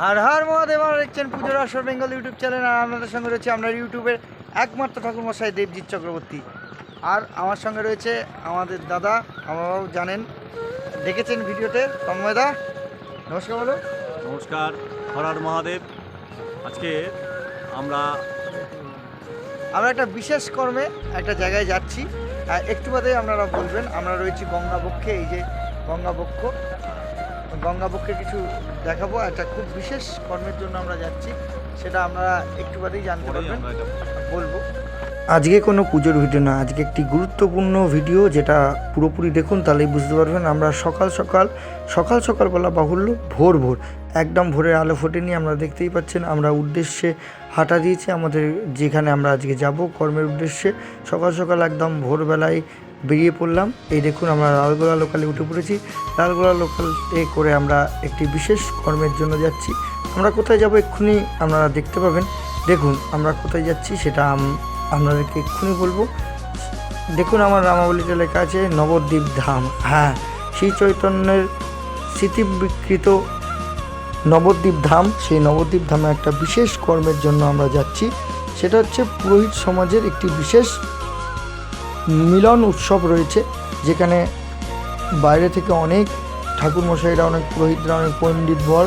হার হার মহাদেব আর দেখছেন পুজোর আসর বেঙ্গল ইউটিউব চ্যানেল আর আপনাদের সঙ্গে রয়েছে আমরা ইউটিউবের একমাত্র ঠাকুরমশাই দেবজিৎ চক্রবর্তী। আর আমার সঙ্গে রয়েছে আমাদের দাদা আমরাও জানেন দেখেছেন ভিডিওতে তন্ময়দা নমস্কার বলো। নমস্কার হরার মহাদেব। আজকে আমরা আমরা একটা বিশেষ কর্মে একটা জায়গায় যাচ্ছি। একটু বাদে আপনারা বলবেন আমরা রয়েছি গঙ্গাবক্ষে এই যে গঙ্গাবক্ষ গঙ্গাবক্ষে কিছু দেখাবো একটা খুব বিশেষ কর্মের জন্য আমরা যাচ্ছি সেটা আমরা একটু বাদেই জানতে পারবেন বলব। আজকে কোনো পুজোর ভিডিও না আজকে একটি গুরুত্বপূর্ণ ভিডিও যেটা পুরোপুরি দেখুন তাহলেই বুঝতে পারবেন আমরা সকাল সকাল সকাল সকাল বলা বাহুল্য ভোর ভোর একদম ভোরের আলো ফোটেনি আমরা দেখতেই পাচ্ছেন আমরা উদ্দেশ্যে হাঁটা দিয়েছি আমাদের যেখানে আমরা আজকে যাব কর্মের উদ্দেশ্যে সকাল সকাল একদম ভোরবেলায় বেরিয়ে পড়লাম। এই দেখুন, আমরা লালগোলা লোকালে উঠে পড়েছি। লালগোলা লোকালে করে আমরা একটি বিশেষ কর্মের জন্য যাচ্ছি। আমরা কোথায় যাব এক্ষুনি আপনারা দেখতে পাবেন। দেখুন, আমরা কোথায় যাচ্ছি সেটা আপনাদেরকে এক্ষুনি বলব। দেখুন, আমার রামাবলিতে লেখা আছে, নবদ্বীপ ধাম। হ্যাঁ শ্রী চৈতন্যের স্মৃতি বিকৃত নবদ্বীপ ধাম। সেই নবদ্বীপ ধামে একটা বিশেষ কর্মের জন্য আমরা যাচ্ছি। সেটা হচ্ছে পুরোহিত সমাজের একটি বিশেষ মিলন উৎসব রয়েছে, যেখানে বাইরে থেকে অনেক ঠাকুরমশাইরা, অনেক পুরোহিতরা, অনেক পণ্ডিত বর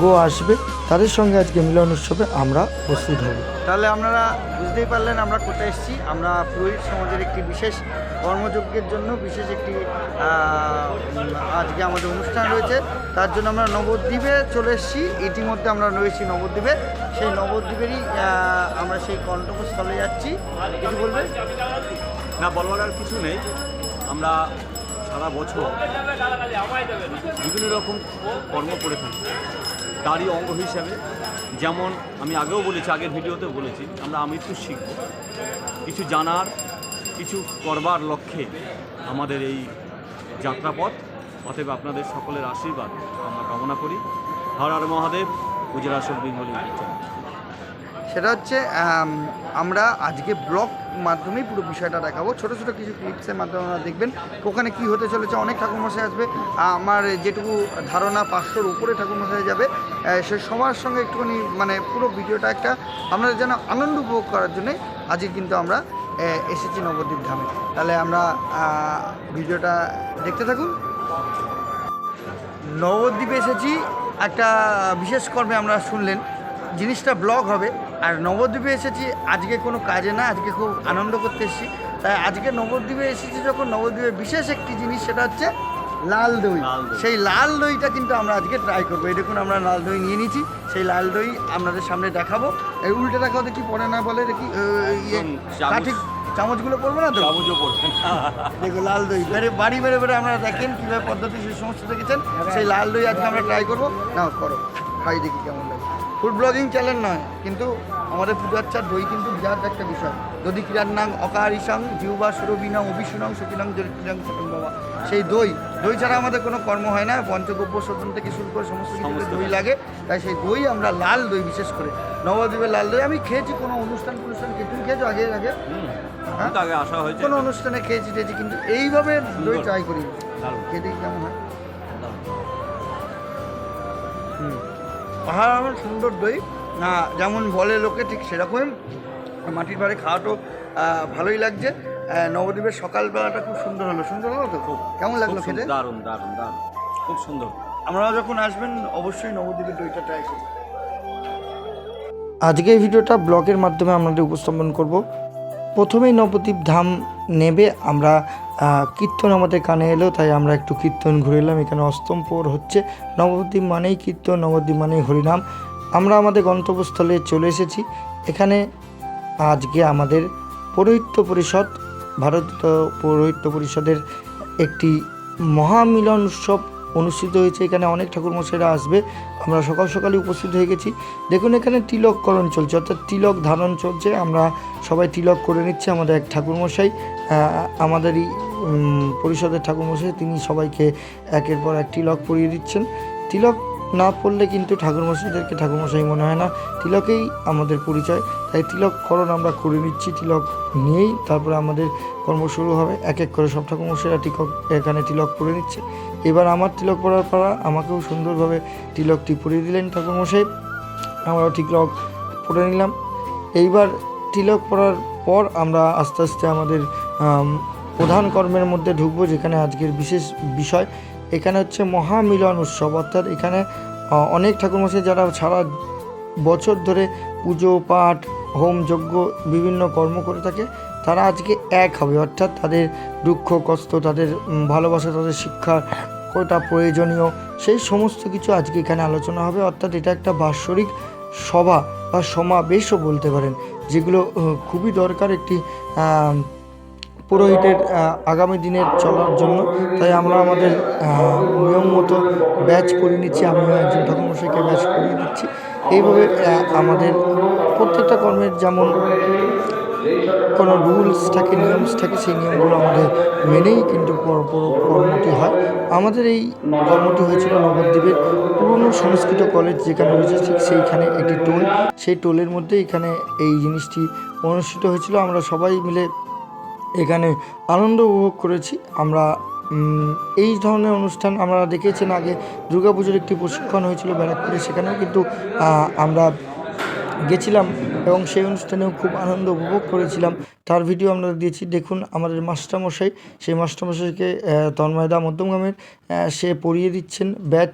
গো আসবে। তাদের সঙ্গে আজকে মিলন উৎসবে আমরা উপস্থিত হব। তাহলে আপনারা বুঝতেই পারলেন আমরা কোথায় এসেছি। আমরা পুরোহিত সমাজের একটি বিশেষ কর্মযজ্ঞের জন্য, বিশেষ একটি আজকে আমাদের অনুষ্ঠান রয়েছে। তার জন্য আমরা নবদ্বীপে চলে এসেছি। ইতিমধ্যে আমরা রয়েছি নবদ্বীপে। সেই নবদ্বীপেরই আমরা সেই গন্তব্যস্থলে যাচ্ছি। কিছু বলবেন? না, বলবার আর কিছু নেই। আমরা সারা বছর বিভিন্ন রকম কর্ম করে থাকি। তারই অঙ্গ হিসাবে, যেমন আমি আগেও বলেছি, আগের ভিডিওতেও বলেছি, আমরা আমি আমৃত্যু শিখব। কিছু জানার, কিছু করবার লক্ষ্যে আমাদের এই যাত্রাপথ। অতএব আপনাদের সকলের আশীর্বাদ। আমরা কামনা করি। Har Har Mahadev Gujarat Bengali YouTube channel. সেটা হচ্ছে আমরা আজকে ব্লগ মাধ্যমেই পুরো বিষয়টা দেখাবো। ছোটো ছোটো কিছু ক্লিপসের মাধ্যমে আপনারা দেখবেন ওখানে কি হতে চলেছে। অনেক ঠাকুরমশাই আসবে। আমার যেটুকু ধারণা পাঁচশোর উপরে ঠাকুরমশাই যাবে। সে সবার সঙ্গে একটুখানি মানে পুরো ভিডিওটা একটা আপনাদের যেন আনন্দ উপভোগ করার জন্যে আজকে কিন্তু আমরা এসেছি নবদ্বীপ ধামে। তাহলে আমরা ভিডিওটা দেখতে থাকুন। নবদ্বীপে এসেছি। একটা বিশেষ কর্মে আমরা শুনলেন। জিনিসটা ব্লগ হবে। আর নবদ্বীপে এসেছি আজকে কোনো কাজে না আজকে খুব আনন্দ করতে এসেছি। তাই আজকে নবদ্বীপে এসেছি যখন নবদ্বীপে বিশেষ একটি জিনিস সেটা হচ্ছে লাল দই। সেই লাল দইটা কিন্তু আমরা আজকে ট্রাই করব। এই দেখুন আমরা লাল দই নিয়ে নিয়েছি। সেই লাল দই আপনাদের সামনে দেখাবো। এই উল্টে দেখাও দেখি পরে না বলে দেখি? ইয়ে হুম, চামচগুলো পড়বে না তো? চামচও পড়বেন দেখো লাল দই। বেড়ে বাড়ি বেড়ে বেড়ে আপনারা দেখেন কীভাবে পদ্ধতি সেই সমস্ত দেখেছেন। সেই লাল দই আজকে আমরা ট্রাই করব। নাও করো। খাই দেখি কেমন লাগে। ফুড ব্লগিং চ্যানেল নয় কিন্তু আমাদের পূজাচ্চার দই কিন্তু বিরাট একটা বিষয়। যদি ক্রীড়ার অকারিসাং জিউবা সুরবিনাং অভিসুনাং সকিনাং জরিতাং সকিং বাবা। সেই দই দই ছাড়া আমাদের কোনো কর্ম হয় না পঞ্চগব্য শোধন থেকে শুরু করে সমস্ত কিছু দই লাগে তাই সেই দই আমরা লাল দই বিশেষ করে। নবদ্বীপের লাল দই আমি খেয়েছি কোনো অনুষ্ঠান অনুষ্ঠান খেয়ে তুমি খেয়েছো আগে আগে? হ্যাঁ? আগে আসা হয়েছে। কোনো অনুষ্ঠানে খেয়েছি টেয়েছি কিন্তু এইভাবে দই। ট্রাই করি দেখি কেমন হয়? পাহাড় আমার সুন্দর দই। না যেমন বলে লোকে ঠিক সেরকম মাটির বাড়ি খাওয়াটাও আহ, ভালোই লাগছে। নবদ্বীপের সকালবেলাটা খুব সুন্দর হলো। সুন্দর হলো তো খুব? কেমন লাগল খুব খেতে? সুন্দর, দারুণ দারুণ দারুণ। খুব সুন্দর। আপনারা যখন আসবেন অবশ্যই নবদ্বীপের দইটা ট্রাই করবেন আজকে এই ভিডিওটা ব্লগের মাধ্যমে আপনাদের উপস্থাপন করব। প্রথমেই নবদ্বীপ ধাম নেবে। আমরা কীর্তন আমাদের কানে এলো, তাই আমরা একটু কীর্তন ঘুরে এলাম। এখানে অষ্টম প্রহর হচ্ছে। নবদ্বীপ মানেই কীর্তন, নবদ্বীপ মানেই হরিনাম। আমরা আমাদের গন্তব্যস্থলে চলে এসেছি। এখানে আজকে আমাদের পৌরোহিত্য পরিষদ, ভারত পৌরোহিত্য পরিষদের একটি মহামিলন উৎসব অনুষ্ঠিত হয়েছে, এখানে অনেক ঠাকুরমশাইরা আসবে। আমরা সকাল সকালে উপস্থিত হয়ে গেছি। দেখুন, এখানে তিলককরণ চলছে, অর্থাৎ তিলক ধারণ চলছে। আমরা সবাই তিলক করে নিচ্ছি, আমাদের এক ঠাকুরমশাই আমাদেরই পরিষদের ঠাকুরমশাই, তিনি সবাইকে একের পর এক তিলক পরিয়ে দিচ্ছেন। তিলক না পড়লে কিন্তু ঠাকুরমশাইদেরকে ঠাকুরমশাই মনে হয় না। তিলকেই আমাদের পরিচয়, তাই তিলককরণ আমরা করে নিচ্ছি, তিলক নিয়েই তারপরে আমাদের কর্ম শুরু হবে। এক এক করে সব ঠাকুরমশাইরা তিলক, এখানে তিলক করে নিচ্ছে। এবার আমার তিলক পরার পাড়া আমাকেও সুন্দরভাবে তিলকটি পরিয়ে দিলেন ঠাকুরমশাই। আমরাও তিলক পরে নিলাম। এইবার তিলক পরার পর আমরা আস্তে আস্তে আমাদের প্রধান কর্মের মধ্যে ঢুকবো, যেখানে আজকের বিশেষ বিষয়। এখানে হচ্ছে মহামিলন উৎসব, অর্থাৎ এখানে অনেক ঠাকুরমশাই যারা সারা বছর ধরে পুজো, পাঠ, হোম, যজ্ঞ, বিভিন্ন কর্ম করে থাকে তারা আজকে এক হবে, অর্থাৎ তাদের দুঃখ, কষ্ট, তাদের ভালোবাসা, তাদের শিক্ষা কটা প্রয়োজনীয়, সেই সমস্ত কিছু আজকে এখানে আলোচনা হবে। অর্থাৎ এটা একটা বাৎসরিক সভা বা সমাবেশও বলতে পারেন, যেগুলো খুবই দরকার একটি পুরোহিতের আগামী দিনের চলার জন্য। তাই আমরা আমাদের নিয়ম মতো ব্যাচ করিয়ে নিচ্ছি, আমিও একজন ঠাকুরমশাইকে ব্যাচ করিয়ে দিচ্ছি। এইভাবে আমাদের প্রত্যেকটা কর্মের যেমন কোনো রুলস থাকে, নিয়মস থাকে, সেই নিয়মগুলো আমাদের মেনেই কিন্তু কর্মটি হয়। আমাদের এই কর্মটি হয়েছিল নবদ্বীপের পুরনো সংস্কৃত কলেজ যেখানে রয়েছে, ঠিক সেইখানে একটি টোল। সেই টোলের মধ্যে এখানে এই জিনিসটি অনুষ্ঠিত হয়েছিল। আমরা সবাই মিলে এখানে আনন্দ উপভোগ করেছি। আমরা এই ধরনের অনুষ্ঠান আমরা দেখেছেন আগে দুর্গাপুজোর একটি প্রশিক্ষণ হয়েছিল ব্যারাকপুরে সেখানেও। কিন্তু আমরা গেছিলাম এবং সেই অনুষ্ঠানেও খুব আনন্দ উপভোগ করেছিলাম। তার ভিডিও আমরা দিয়েছি, দেখুন আমাদের মাস্টারমশাই। সেই মাস্টারমশাইকে তন্ময়দা মধ্যমগ্রামের সে পড়িয়ে দিচ্ছেন ব্যাচ।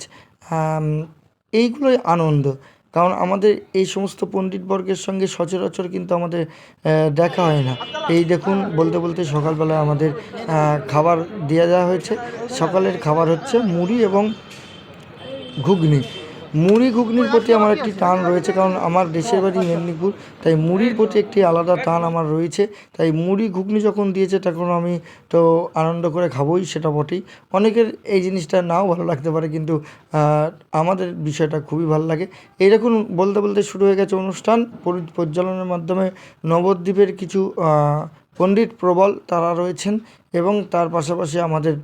এইগুলোই আনন্দ। কারণ আমাদের এই সমস্ত পণ্ডিতবর্গের সঙ্গে সচরাচর কিন্তু আমাদের দেখা হয় না। এই দেখুন, বলতে বলতে সকালবেলা আমাদের খাবার দেওয়া দেওয়া হয়েছে। সকালের খাবার হচ্ছে মুড়ি এবং ঘুগনি। মুড়ি ঘুগনির প্রতি আমার একটি টান রয়েছে, কারণ আমার দেশের বাড়ি মেদিনীপুর, তাই মুড়ির প্রতি একটি আলাদা টান আমার রয়েছে। তাই মুড়ি ঘুগনি যখন দিয়েছে, তখন আমি তো আনন্দ করে খাবোই, সেটা বটেই। অনেকের এই জিনিসটা নাও ভালো লাগতে পারে, কিন্তু আমাদের বিষয়টা খুবই ভালো লাগে। এই দেখুন, বলতে বলতে শুরু হয়ে গেছে অনুষ্ঠান। পরি- পরিচালনার মাধ্যমে নবদ্বীপের কিছু পণ্ডিত প্রবল তারা রয়েছেন এবং তার পাশাপাশি আমাদের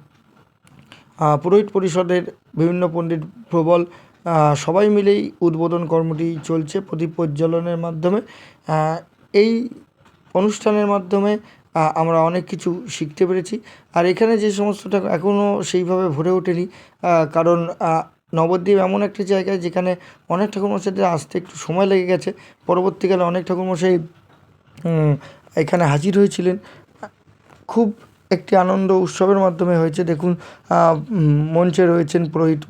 পুরোহিত পরিষদের বিভিন্ন পণ্ডিত প্রবল সবাই মিলেই উদ্বোধন কর্মটি চলছে প্রদীপ প্রজ্বলনের মাধ্যমে। এই অনুষ্ঠানের মাধ্যমে আমরা অনেক কিছু শিখতে পেরেছি। আর এখানে যে সমস্তটা এখনও সেইভাবে ভরে ওঠেনি কারণ নবদ্বীপ এমন একটি জায়গায় যেখানে অনেক ঠাকুরমশাইদের আসতে একটু সময় লেগে গেছে। পরবর্তীকালে অনেক ঠাকুরমশাই এখানে হাজির হয়েছিলেন। খুব একটি আনন্দ উৎসবের মাধ্যমে হয়েছে। দেখুন মঞ্চে রয়েছেন পুরোহিত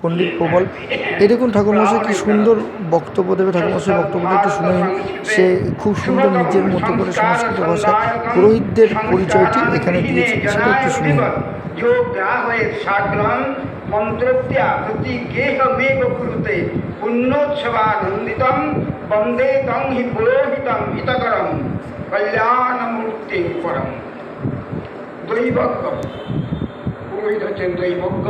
পণ্ডিত প্রবল। এই দেখুন, ঠাকুরমশাই কী সুন্দর বক্তব্য দেবে। ঠাকুরমশাই বক্তব্যটা একটু শুনে সে খুব সুন্দর নিজের মতো করে সংস্কৃত ভাষা পুরোহিতদের পরিচয়টি এখানে দিয়েছে। সেটা একটু শুনে মন্ত্রপ্রিয়া কল্যাণমূর্তি পরম দৈবজ্ঞ পুরোহিত হচ্ছেন দৈবজ্ঞ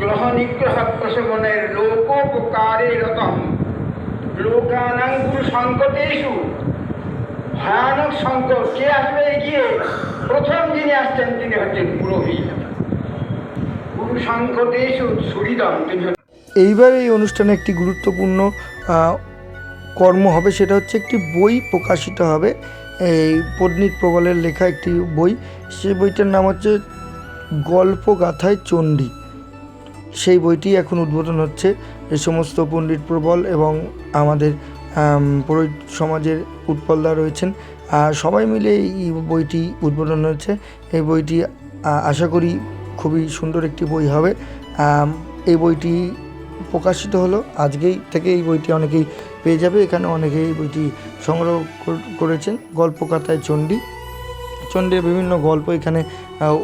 গ্রহ নিগ্রহ প্রশমনের লোকোপকারে রতম লোকানাং গুরু সংকটেষু। ভয়ানক সংকট। কে আসবে এগিয়ে প্রথম যিনি আসছেন, তিনি হচ্ছেন পুরোহিত। গুরু সংকটেষু সুরিদম তিনি এইবার এই অনুষ্ঠানে একটি গুরুত্বপূর্ণ কর্ম হবে। সেটা হচ্ছে একটি বই প্রকাশিত হবে। এই পণ্ডিত প্রবলের লেখা একটি বই। সেই বইটার নাম হচ্ছে গল্প গাথায় চণ্ডী। সেই বইটি এখন উদ্বোধন হচ্ছে এ সমস্ত পণ্ডিত প্রবল এবং আমাদের পুরোহিত সমাজের উৎপলদা রয়েছেন। আর সবাই মিলে এই বইটি উদ্বোধন হয়েছে। এই বইটি আশা করি খুবই সুন্দর একটি বই হবে। এই বইটি প্রকাশিত হলো আজকেই থেকে। এই বইটি অনেকেই পেয়ে যাবে। এখানে অনেকেই বইটি সংগ্রহ কর- করেছেন। গল্পকাথায় চণ্ডী। চণ্ডীর বিভিন্ন গল্প এখানে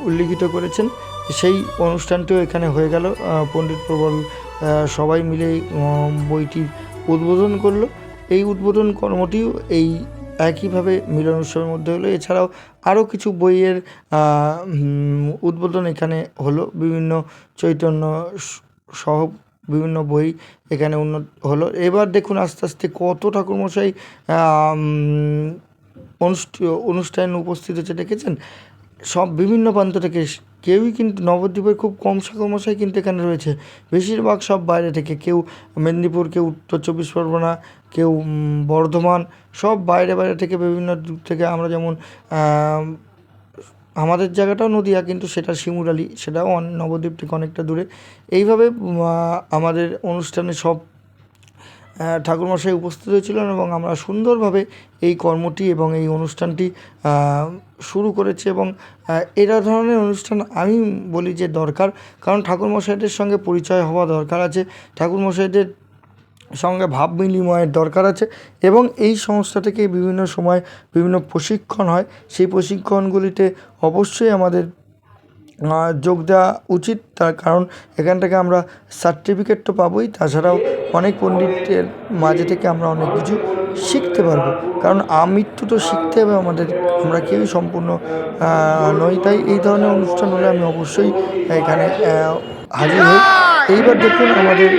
উল্লিখিত করেছেন। সেই অনুষ্ঠানটিও এখানে হয়ে গেল। পণ্ডিত প্রবল সবাই মিলে বইটির উদ্বোধন করল। এই উদ্বোধন কর্মটিও এই একইভাবে মিলন উৎসবের মধ্যে হলো। এছাড়াও আরও কিছু বইয়ের উদ্বোধন এখানে হলো। বিভিন্ন চৈতন্য সহ বিভিন্ন বই এখানে উন্নত হলো। এবার দেখুন আস্তে আস্তে কত ঠাকুরমশাই অনুষ্ঠানে উপস্থিত হচ্ছে দেখেছেন? সব বিভিন্ন প্রান্ত থেকে কেউই কিন্তু নবদ্বীপের খুব কম ঠাকুরমশাই কিন্তু এখানে রয়েছে। বেশিরভাগ সব বাইরে থেকে কেউ মেদিনীপুর, কেউ উত্তর চব্বিশ পরগনা, কেউ বর্ধমান, সব বাইরে বাইরে থেকে বিভিন্ন দূর থেকে আমরা যেমন আমাদের জায়গাটাও নদীয়া, কিন্তু সেটা শিমুরালি সেটাও অন- নবদ্বীপ থেকে অনেকটা দূরে। এইভাবে আমাদের অনুষ্ঠানে সব ঠাকুরমশাই উপস্থিত হয়েছিলেন এবং আমরা সুন্দরভাবে এই কর্মটি এবং এই অনুষ্ঠানটি শুরু করেছি এবং এরা ধরনের অনুষ্ঠান আমি বলি যে দরকার, কারণ ঠাকুরমশাইদের সঙ্গে পরিচয় হওয়া দরকার আছে। ঠাকুরমশাইদের সঙ্গে ভাব বিনিময়ের দরকার আছে এবং এই সংস্থা থেকে বিভিন্ন সময় বিভিন্ন প্রশিক্ষণ হয়। সেই প্রশিক্ষণগুলিতে অবশ্যই আমাদের যোগ দেওয়া উচিত। তার কারণ এখান থেকে আমরা সার্টিফিকেট তো পাবোই, তাছাড়াও অনেক পণ্ডিতের মাঝে থেকে আমরা অনেক কিছু শিখতে পারব। কারণ আমৃত্যু তো শিখতে হবে আমাদের, আমরা কেউই সম্পূর্ণ নই। তাই এই ধরনের অনুষ্ঠান হলে আমি অবশ্যই এখানে হাজির হই। এইবার দেখুন আমাদের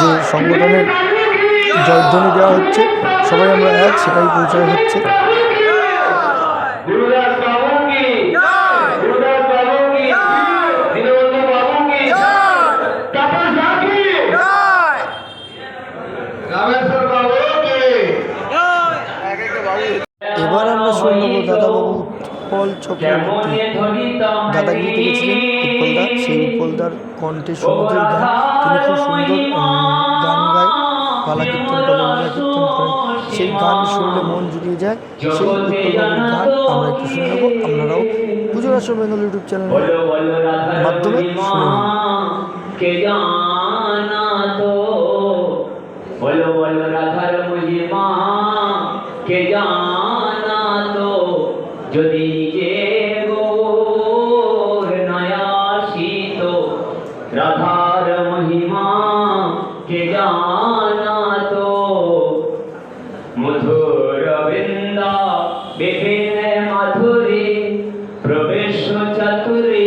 যে সংগঠনের জয়ধ্বনি দেওয়া হচ্ছে। সবাই আমরা এক সেটাই পরিচয় হচ্ছে। এবার আমরা শুনব দাদাবাবু উৎপল চক্রবর্তী দাদাগিরিতে গেছিলেন উৎপলদা সেই উৎপলদার কণ্ঠে সমুদ্রের গান। তিনি খুব সুন্দর গান পালা কীর্তন লীলা কীর্তন করেন। সেই গান শুনলে মন জুড়িয়ে যায়। সেই উৎপলবাবুর গান আমরা একটু শুনে নেব। আপনারাও পুজোর আসর বেঙ্গল ইউটিউব চ্যানেলে মাধ্যমে শুনে নিন। কে জানা যদি মধুর বৃন্দা বিভিন্ন মাধুরী প্রবেশ চতুরে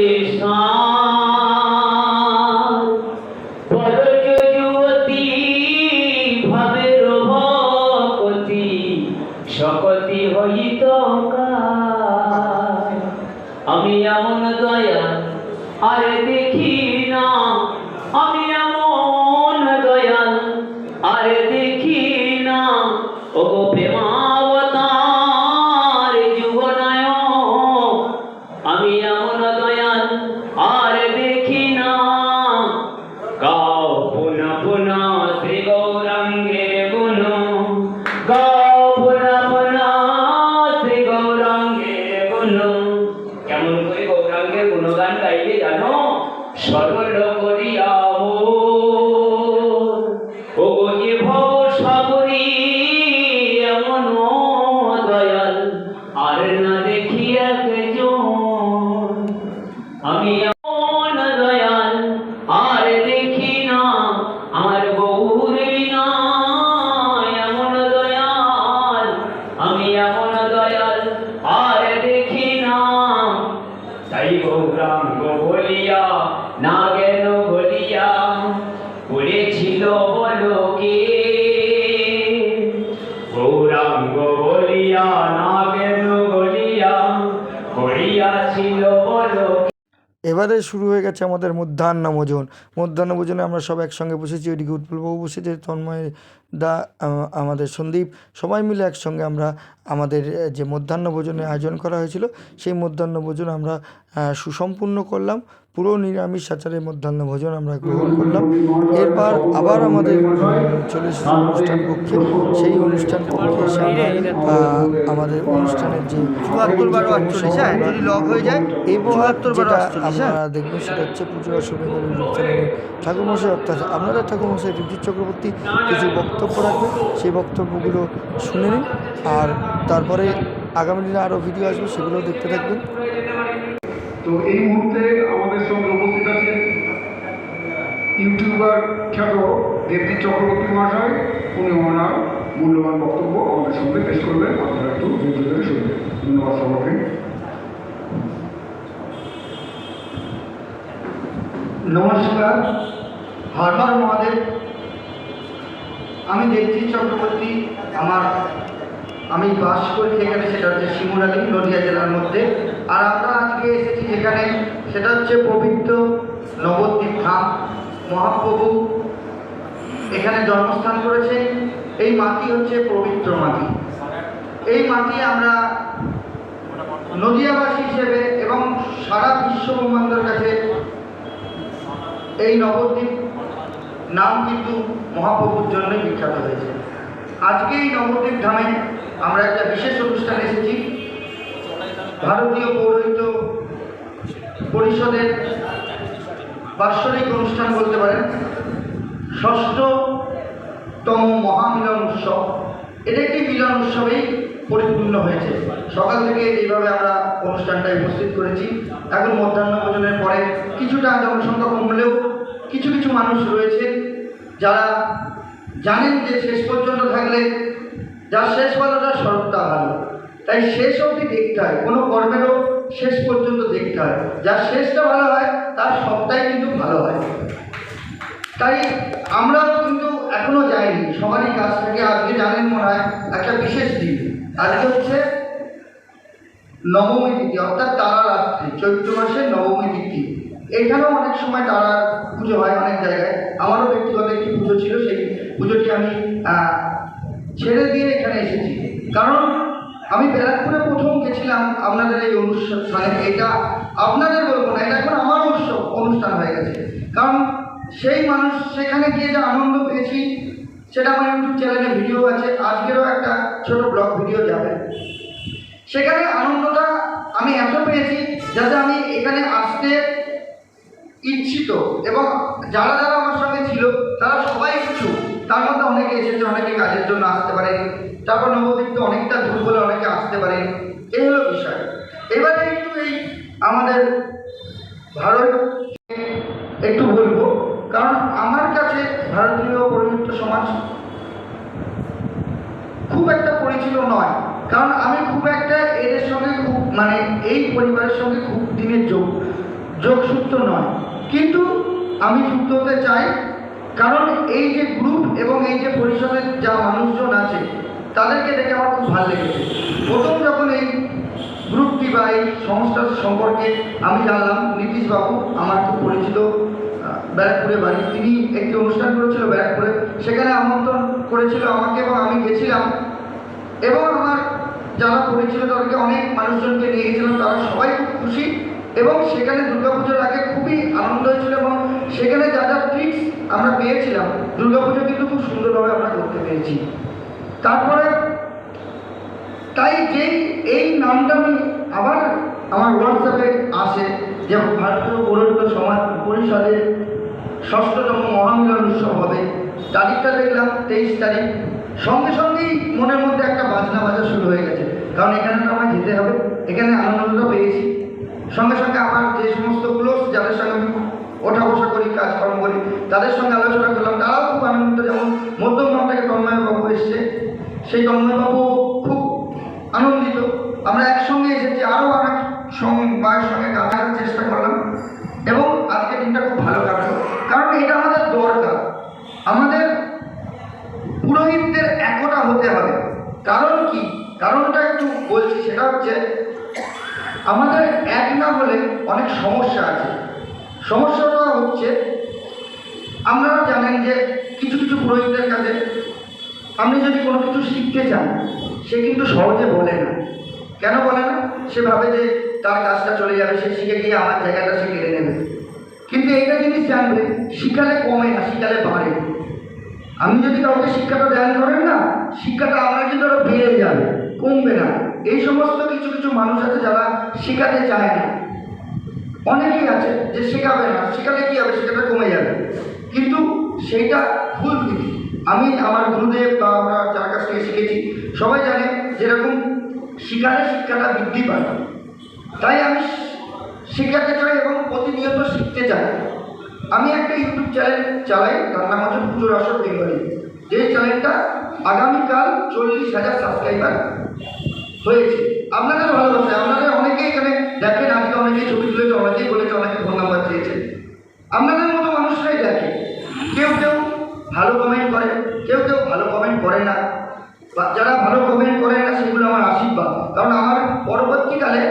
এবারে শুরু হয়ে গেছে আমাদের মধ্যাহ্ন ভোজন মধ্যাহ্ন ভোজনে আমরা সব একসঙ্গে বসেছি ওইদিকে উৎপলবাবু বসেছে তন্ময় দা আমাদের সন্দীপ সবাই মিলে একসঙ্গে আমরা আমাদের যে মধ্যাহ্ন ভোজনের আয়োজন করা হয়েছিল সেই মধ্যাহ্ন ভোজন আমরা সুসম্পূর্ণ করলাম। পুরো নিরামিষ আচারে মধ্যাহ্ন ভোজন আমরা গ্রহণ করলাম। এরপর আবার আমাদের চলে এসেছে অনুষ্ঠান কক্ষে। সেই অনুষ্ঠান কক্ষে এসে আমরা আমাদের অনুষ্ঠানের যে চুয়াত্তর বারো আটচল্লিশ হ্যাঁ যদি লক হয়ে যায় চুয়াত্তর বারো আমরা দেখব সেটা হচ্ছে পুজো চ্যানেলে ঠাকুরমশাই অর্থাৎ আপনাদের ঠাকুরমশাই ঋতুর চক্রবর্তী কিছু বক্তব্য রাখবে সেই বক্তব্যগুলো শুনে নিন। আর তারপরে আগামী দিনে আরও ভিডিও আসবে সেগুলো দেখতে থাকবেন। তো এই মুহূর্তে আমাদের সঙ্গে উপস্থিত আছেন ইউটিউবার খ্যাত দেবদীপ চক্রবর্তী মহাশয়। উনি ওনার মূল্যবান বক্তব্য আমাদের সঙ্গে পেশ করবেন। আপনারা একটু ধৈর্য ধরে শুনবেন ধন্যবাদ সবাইকে নমস্কার। হারবার মহাদেব আমি দেবজি চক্রবর্তী, আমার, আমি বাস করি যেখানে সেটা হচ্ছে শিমুরালি নদিয়া জেলার মধ্যে। আর আমরা আজকে এসেছি যেখানে, সেটা হচ্ছে পবিত্র নবদ্বীপ ধাম। মহাপ্রভু এখানে জন্মস্থান করেছেন। এই মাটি হচ্ছে পবিত্র মাটি। এই মাটি আমরা নদিয়াবাসী হিসেবে এবং সারা বিশ্ব ব্রহ্মাণ্ডের কাছে এই নবদ্বীপ নাম কিন্তু মহাপ্রভুর জন্যই বিখ্যাত হয়েছে। আজকে এই নবদ্বীপ ধামে আমরা একটা বিশেষ অনুষ্ঠানে এসেছি। ভারতীয় পৌরহিত পরিষদের বাৎসরিক অনুষ্ঠান বলতে পারেন। ষষ্ঠতম মহামিলন উৎসব। এটা একটি মিলন উৎসবেই পরিপূর্ণ হয়েছে। সকাল থেকে এইভাবে আমরা অনুষ্ঠানটা উপস্থিত করেছি। এখন মধ্যাহ্ন ভোজনের পরে কিছুটা জনসংখ্যা কমলেও কিছু কিছু মানুষ রয়েছে যারা জানেন যে শেষ পর্যন্ত থাকলে যার শেষ ভালোটা সর্বদা ভালো। তাই শেষ অবধি দেখতে হয়, কোনো কর্মেরও শেষ পর্যন্ত দেখতে হয়। যার শেষটা ভালো হয়, তার সবটাই কিন্তু ভালো হয়। তাই আমরাও কিন্তু এখনও যাইনি। সবারই কাছ থেকে আজকে জানেন মনে হয়, একটা বিশেষ দিন। আজকে হচ্ছে নবমী তিথি, অর্থাৎ তারা রাত্রি, চৈত্র মাসের নবমী তিথি। এখানেও অনেক সময় তারা পুজো হয় অনেক জায়গায়। আমারও ব্যক্তিগত একটি পুজো ছিল, সেই পুজোটি আমি ছেড়ে দিয়ে এখানে এসেছি। কারণ আমি ব্যারাকপুরে প্রথম গেছিলাম আপনাদের এই অনুষ্ঠানে এটা আপনাদের বলব না, এটা এখন আমার উৎসব, অনুষ্ঠান হয়ে গেছে। কারণ সেই মানুষ, সেখানে গিয়ে যে আনন্দ পেয়েছি, সেটা আমার ইউটিউব চ্যানেলে ভিডিও আছে, আজকেরও একটা ছোট ব্লগ ভিডিও যাবে। সেখানে আনন্দটা আমি এত পেয়েছি, যাতে আমি এখানে আসতে ইচ্ছিত। এবং যারা যারা আমার সঙ্গে ছিল, তারা সবাই কিছু। তার মধ্যে অনেকে এসেছে, অনেকে কাজের জন্য আসতে পারে। তারপর নবদ্বীপ তো অনেকটা দূর বলে অনেকে আসতে পারে। এই হলো বিষয়। এবারে একটু এই আমাদের ভারত একটু বলব। কারণ আমার কাছে ভারতীয় পরিচিত সমাজ খুব একটা পরিচিত নয়। কারণ আমি খুব একটা এদের সঙ্গে খুব মানে এই পরিবারের সঙ্গে খুব দিনের যোগ, যোগসূত্র নয়। কিন্তু আমি যুক্ত হতে চাই, কারণ এই যে গ্রুপ এবং এই যে পরিষদের যা মানুষজন আছে, তাদেরকে দেখে আমার খুব ভালো লেগেছে। প্রথম যখন এই গ্রুপটি বা এই সংস্থার সম্পর্কে আমি জানলাম নীতিশবাবু আমার খুব পরিচিত ব্যারাকপুরে বাড়ি। তিনি একটি অনুষ্ঠান করেছিল ব্যারাকপুরে। সেখানে আমন্ত্রণ করেছিল আমাকে এবং আমি গেছিলাম। এবং আমার যারা পরিচিত, তাদেরকে অনেক মানুষজনকে নিয়ে গেছিলাম। তারা সবাই খুব খুশি। এবং সেখানে দুর্গাপুজোর আগে খুবই আনন্দ হয়েছিল এবং সেখানে যা যা ট্রিক্স আমরা পেয়েছিলাম, দুর্গাপুজো কিন্তু খুব সুন্দরভাবে আমরা করতে পেরেছি। তারপরে তাই যেই, এই নামটা আমি আবার আমার হোয়াটসঅ্যাপে আসে যে ভারতীয় পৌরহিত সমাজ পরিষদের ষষ্ঠতম মহামিলন উৎসব হবে। তারিখটা দেখলাম তেইশ তারিখ। সঙ্গে সঙ্গেই মনের মধ্যে একটা বাজনা বাজা শুরু হয়ে গেছে। কারণ এখানে তো আমায় যেতে হবে। এখানে আনন্দটা পেয়েছি। সঙ্গে সঙ্গে আমার যে সমস্ত ক্লোজ যাদের সঙ্গে আমি ওঠা বসা করি, কাজকর্ম করি, তাদের সঙ্গে আলোচনা করলাম। তারাও খুব আনন্দিত, যেমন মধ্যমগ্রাম থেকে তন্ময়বাবু এসছে। সেই তন্ময়বাবু খুব আনন্দিত। আমরা একসঙ্গে এসেছি আরও অনেক সময়ের সঙ্গে কাজ চেষ্টা করলাম। এবং আজকে দিনটা খুব ভালো কাটলো। কারণ এটা আমাদের দরকার। আমাদের পুরোহিতদের একতা হতে হবে। কারণ কি? কারণটা একটু বলছি, সেটা হচ্ছে আমাদের এক না হলে অনেক সমস্যা আছে। সমস্যাটা হচ্ছে, আপনারা জানেন যে কিছু কিছু পুরোহিতদের কাছে আপনি যদি কোনো কিছু শিখতে চান, সে কিন্তু সহজে বলে না। কেন বলে না? সে ভাবে যে তার কাজটা চলে যাবে, সে শিখে গিয়ে আমার জায়গাটা সে কেড়ে নেবে। কিন্তু এইটা জিনিস জানবে শিখালে কমে না, শিখালে বাড়ে। আপনি যদি কাউকে শিক্ষাটা দান করেন না, শিক্ষাটা আপনার কিন্তু আরও বেড়ে যাবে, কমবে না। এই সমস্ত কিছু কিছু মানুষ আছে যারা শেখাতে চায় না। অনেকেই আছে যে শেখাবে না, শেখালে কি হবে? সেটা কমে যাবে। কিন্তু সেইটা ভুল দিদি আমি আমার গুরুদেব বা আমরা যার কাছ থেকে শিখেছি, সবাই জানে যেরকম শিখালে শিক্ষাটা বৃদ্ধি পায়। তাই আমি শেখাতে চাই এবং প্রতিনিয়ত শিখতে চাই। আমি একটা ইউটিউব চ্যানেল চালাই, তার নাম হচ্ছে পুজোর আসর বেঙ্গলি। যে চ্যানেলটা আগামীকাল চল্লিশ হাজার সাবস্ক্রাইবার হয়েছে। আপনাদের ভালোবাসা আপনাদের অনেকেই এখানে দেখেন, আজকে অনেকেই ছবি তুলেছে, অনেকেই বলেছে, অনেকে ফোন নাম্বার চেয়েছে আপনাদের মতো মানুষরাই দেখে। কেউ কেউ ভালো কমেন্ট করে, কেউ কেউ ভালো কমেন্ট করে না। বা যারা ভালো কমেন্ট করে না, সেগুলো আমার আশীর্বাদ। কারণ আমার পরবর্তীকালে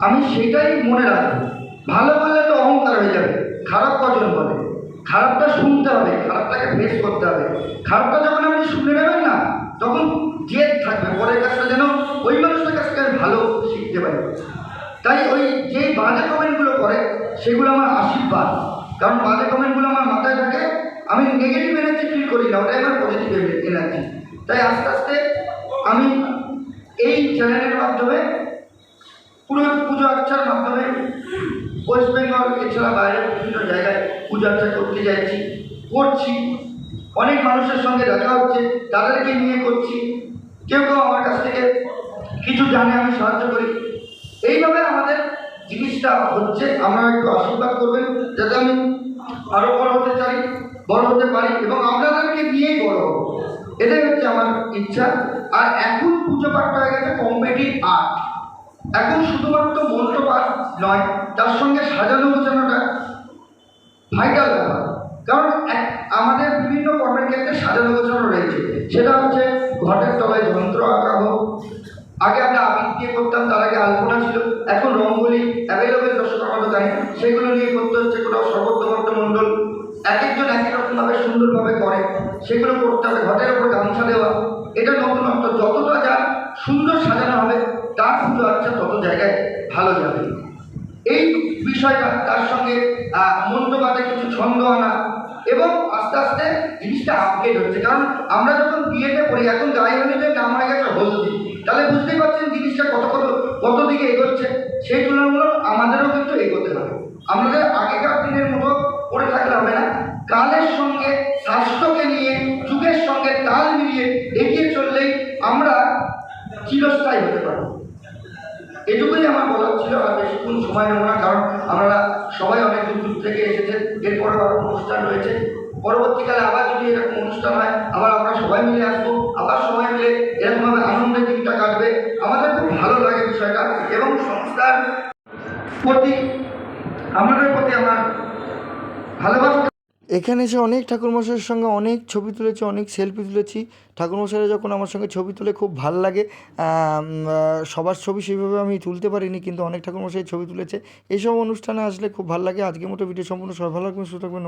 আমি সেটাই মনে রাখব। ভালো বললে তো অহংকার হয়ে যাবে। খারাপ কজন বলে? খারাপটা শুনতে হবে, খারাপটাকে ফেস করতে হবে। খারাপটা যখন আপনি শুনে নেবেন না তখন জেদ থাকবে, পরের কাজটা যেন ওই মানুষটার কাছ থেকে ভালো শিখতে পারি। তাই ওই যে বাজে কমেন্টগুলো করে, সেগুলো আমার আশীর্বাদ। কারণ বাজে কমেন্টগুলো আমার মাথায় থাকে, আমি নেগেটিভ এনার্জি ফিল করি না, ওটাই আমার পজিটিভ এনার্জি তাই আস্তে আস্তে আমি এই চ্যানেলের মাধ্যমে, পুরো পুজো আর্চার মাধ্যমে ওয়েস্ট বেঙ্গল এছাড়া বাইরের বিভিন্ন জায়গায় পুজো আর্চা করতে যাচ্ছি, করছি। অনেক মানুষের সঙ্গে দেখা হচ্ছে, তাদেরকে নিয়ে করছি। কেউ কেউ আমার কাছ থেকে কিছু জানে, আমি সাহায্য করি। এইভাবে আমাদের জিনিসটা হচ্ছে আমরা একটু আশীর্বাদ করবেন, যাতে আমি আরও বড় হতে চাই, বড় হতে পারি, এবং আপনাদেরকে নিয়েই বড় এটাই হচ্ছে আমার ইচ্ছা। আর এখন পুজো পাঠটা হয়ে গেছে কম্পিটিভ আর্ট। এখন শুধুমাত্র মন্ত্রপাঠ নয়, তার সঙ্গে সাজানো গোছানোটা ভাইটাল ব্যাপার। কারণ বিভিন্ন কর্মের ক্ষেত্রে সাজানো গোছানো রয়েছে। সেটা হচ্ছে ঘটের তলায় যন্ত্র আঁকা হোক আগে আমরা আবির দিয়ে করতাম, তার আগে আলপনা ছিল। এখন রঙ্গোলি অ্যাভেলেবেল দর্শক আমরা জানি, সেগুলো নিয়ে করতে হচ্ছে কোথাও সর্বত্র মণ্ডল। এক একজন এক এক রকমভাবে সুন্দরভাবে করে, সেগুলো করতে হবে, ঘটের ওপর গামছা দেওয়া। এটা নতুনত্ব যতটা যা সুন্দর সাজানো হবে, তার পুজো আচ্ছা তত জায়গায় ভালো যাবে। এই বিষয়টা, তার সঙ্গে মন্ত্রপাতে কিছু ছন্দ আনা এবং আস্তে আস্তে জিনিসটা আপডেট হচ্ছে। কারণ আমরা যখন বিয়েতে পড়ি, এখন গায়ে হলুদের নাম হয়ে গেছে হলদি। তাহলে বুঝতেই পারছেন জিনিসটা কত কত কত দিকে এগোচ্ছে। সেই তুলনামূলক আমাদেরও কিন্তু এগোতে হবে। আমাদের আগেকার দিনের মতো পড়ে থাকলে হবে না। কালের সঙ্গে স্বাস্থ্যকে নিয়ে যুগের সঙ্গে তাল মিলিয়ে এগিয়ে চললেই আমরা চিরস্থায়ী হতে পারব। এটুকুই আমার বলার ছিল, আর বেশিক্ষণ সময় নেব না, কারণ আমরা সবাই অনেক দূর দূর থেকে এসেছেন এরপরে আরও অনুষ্ঠান রয়েছে। পরবর্তীকালে আবার যদি এরকম অনুষ্ঠান হয়, আবার আমরা সবাই মিলে আসব, আবার সবাই মিলে এরকমভাবে আনন্দের দিনটা কাটবে। আমাদের খুব ভালো লাগে বিষয়টা, এবং সংস্থার প্রতি, আমাদের প্রতি আমার ভালোবাসা এখানে এসে অনেক ঠাকুরমশাইয়ের সঙ্গে অনেক ছবি তুলেছি, অনেক সেলফি তুলেছি। ঠাকুরমশাইরা যখন আমার সঙ্গে ছবি তুলে খুব ভালো লাগে সবার ছবি সেইভাবে আমি তুলতে পারিনি, কিন্তু অনেক ঠাকুরমশাই ছবি তুলেছে। এইসব অনুষ্ঠানে আসলে খুব ভালো লাগে। আজকের মতো ভিডিও সম্পূর্ণ সবাই ভালো লাগবে সুস্থ থাকবেন